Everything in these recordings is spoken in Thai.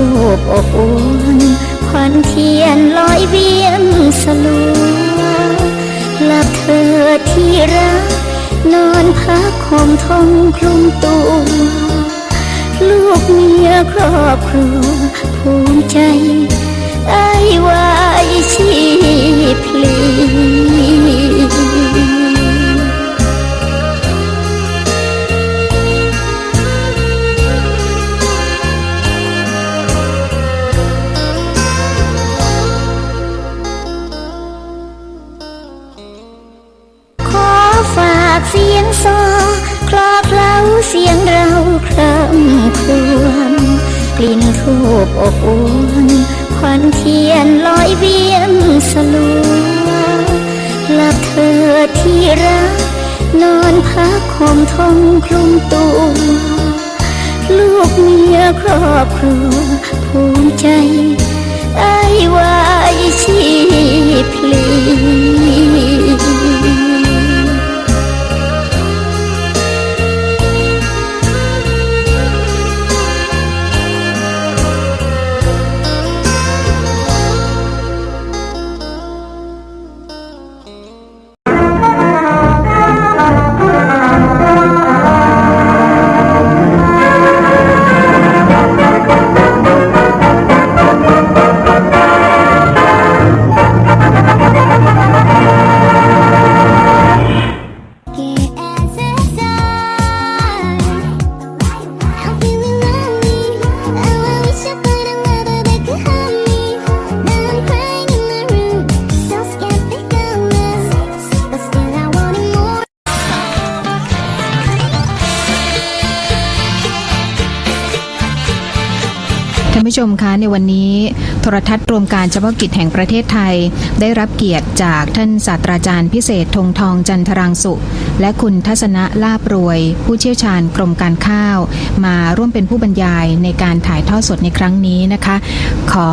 ทูบอบอวนควันเทียนลอยเวียนสลัวหลับเธอที่รัก นอนพักห่มทองคลุมตัวลูกเมียครอบครัวภูมิใจ ซอคลอเคล้าเสียงเราคร่ำครวญกลิ่นทูบอบอวนควันเทียนลอยเวียนสลัวหลับเธอที่รัก นอนพักห่มทองคลุมตัวลูกเมียครอบครัวภูมิใจไอ้วายชีพลี ท่านผู้ชมคะในวันนี้ โทรทัศน์รวมการเฉพาะกิจแห่งประเทศไทย ได้รับเกียรติจากท่านศาสตราจารย์พิเศษธงทองจันทรังสุและคุณทัศนะลาบรวย ผู้เชี่ยวชาญกรมการข้าว มาร่วมเป็นผู้บรรยายในการถ่ายทอดสดในครั้งนี้นะคะ ขอ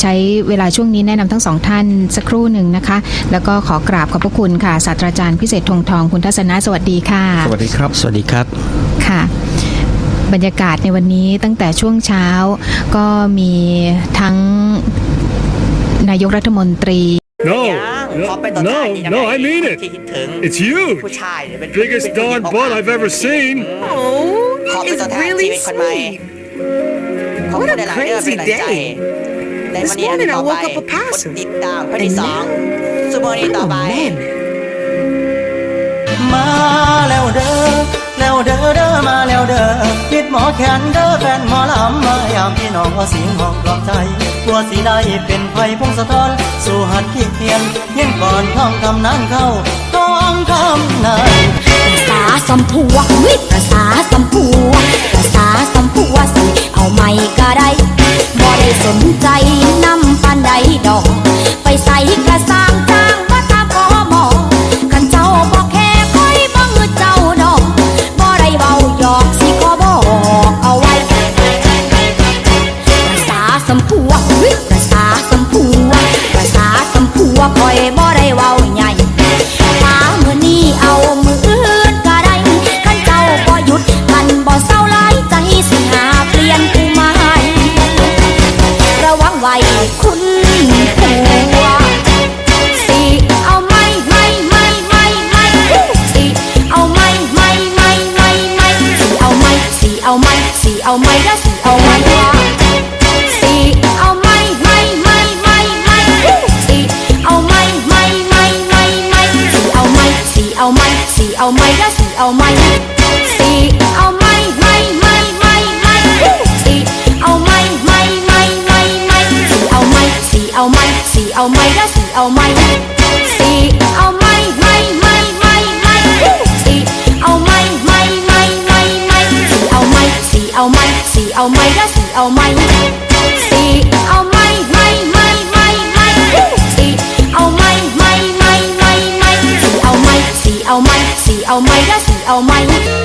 ใช้เวลาช่วงนี้แนะนำทั้งสองท่านสักครู่หนึ่งนะคะ แล้วก็ขอกราบขอบพระคุณค่ะศาสตราจารย์พิเศษธงทองคุณทัศนะสวัสดีค่ะ สวัสดีครับ สวัสดีครับค่ะ บรรยากาศในวันนี้ตั้งแต่ช่วงเช้าก็มีทั้งนายกรัฐมนตรี No ยังพอเป็น no ต่อหน้า no นี่ยัง no ไง I mean ที่ it คิดถึง It's huge ผู้ชายเนี่ยเป็น biggest เป็นผู้หญิ darn งของ butt เรา I've ever seen ขอเป็นตัวแทนชีวิตคนใหม่ขอบ What คุณ a หลายๆเรื่องเป็น crazy กำลังใจ day. ในวัน This นี้อัน morning I ต่อไป woke up a ก pastor. ดติดตามข้อที่ And สอง now ชั่วโมงนี้ต่อ I'm ไป a man. แล้วเด้อเด้อมาแล้วเด้อคิดหมอแขนเด้อแฟนหมอลำมายามพี่น้องเอาเสียงห้องกลอบใจกลัวสีได้เป็นไฟพงสะท้อนสู่หัดขี้เพียนเฮียนก่อนท่องคำนั้นเข้าท่องคำนั้นภาษาสัมผัววิภาษาสัมผัวภาษาสัมผัวสิเอาไม่ก็ได้บ่ได้สนใจ คุณผัวสิเอาไม่ไม่ไม่ไม่ไม่สิเอาไม่ไม่ไม่ไม่ไม่สิเอาไม่สิเอาไม่สิเอาไม่แล้สิเอาไม่ว่าสิเอาไม่ไม่ไม่ไม่ไม่สิเอาไม่ไม่ไม่ไม่ไม่สิเอาไม่สิเอาไม่สิเอาไม่แล้สิเอาไม่ เอาไม่ล้วสิเอาไม่สิเอาไม่ไม่ไม่ไม่ไม่สิเอาไม่ไม่ไม่ไม่ไม่สิเอาไม่สิเอาไม่สิเอาไม่ล้วสิเอาไม่สิเอาไม่ไม่ไม่ไม่ไม่สิเอาไม่ไม่ไม่ไม่ไม่สิเอาไม่สิเอาไม่สิเอาไม่ล้วสิเอาไม่